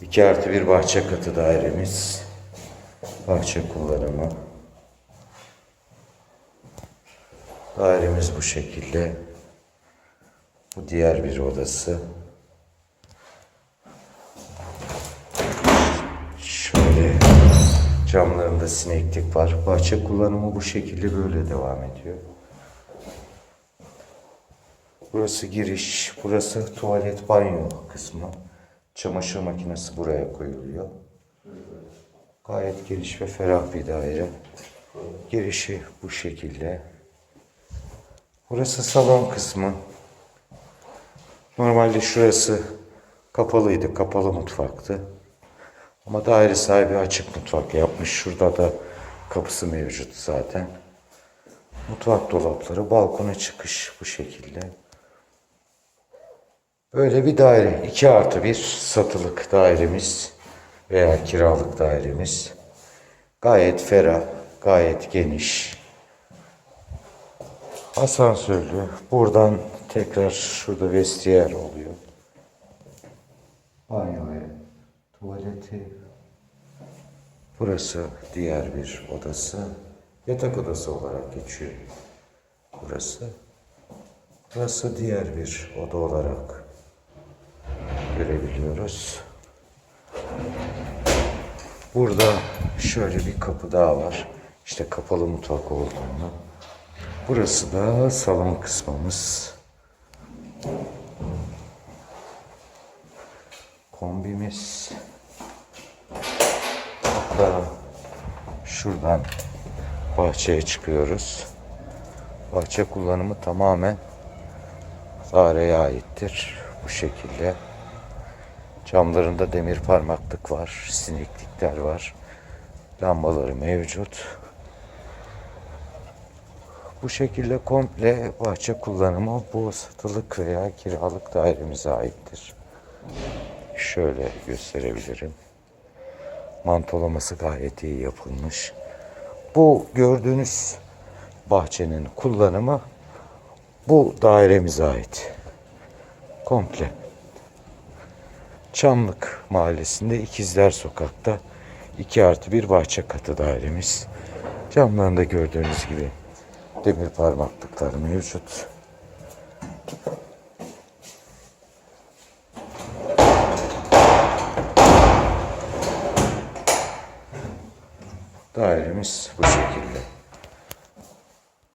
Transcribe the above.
2 artı bir bahçe katı dairemiz. Bahçe kullanımı. Dairemiz bu şekilde. Bu diğer bir odası. Şöyle camlarında sineklik var. Bahçe kullanımı bu şekilde böyle devam ediyor. Burası giriş, burası tuvalet banyo kısmı. Çamaşır makinesi buraya koyuluyor. Gayet geniş ve ferah bir daire. Girişi bu şekilde. Burası salon kısmı. Normalde şurası kapalıydı, kapalı mutfaktı. Ama daire sahibi açık mutfak yapmış. Şurada da kapısı mevcut zaten. Mutfak dolapları, balkona çıkış bu şekilde. Böyle bir daire. 2 artı bir satılık dairemiz veya kiralık dairemiz. Gayet ferah, gayet geniş. Asansörlü. Buradan tekrar şurada vestiyer oluyor. Banyo ve tuvaleti. Burası diğer bir odası. Yatak odası olarak geçiyor. Burası. Burası diğer bir oda olarak görebiliyoruz. Burada şöyle bir kapı daha var. İşte kapalı mutfak olduğunu. Burası da salon kısmımız. Kombimiz. Hatta şuradan bahçeye çıkıyoruz. Bahçe kullanımı tamamen daireye aittir. Bu şekilde. Camlarında demir parmaklık var. Sineklikler var. Lambaları mevcut. Bu şekilde komple bahçe kullanımı bu satılık veya kiralık dairemize aittir. Şöyle gösterebilirim. Mantolaması gayet iyi yapılmış. Bu gördüğünüz bahçenin kullanımı bu dairemize ait. Komple. Çamlık mahallesinde İkizler Sokak'ta 2 artı bir bahçe katı dairemiz. Camlarında gördüğünüz gibi demir parmaklıklar mevcut. Dairemiz bu şekilde.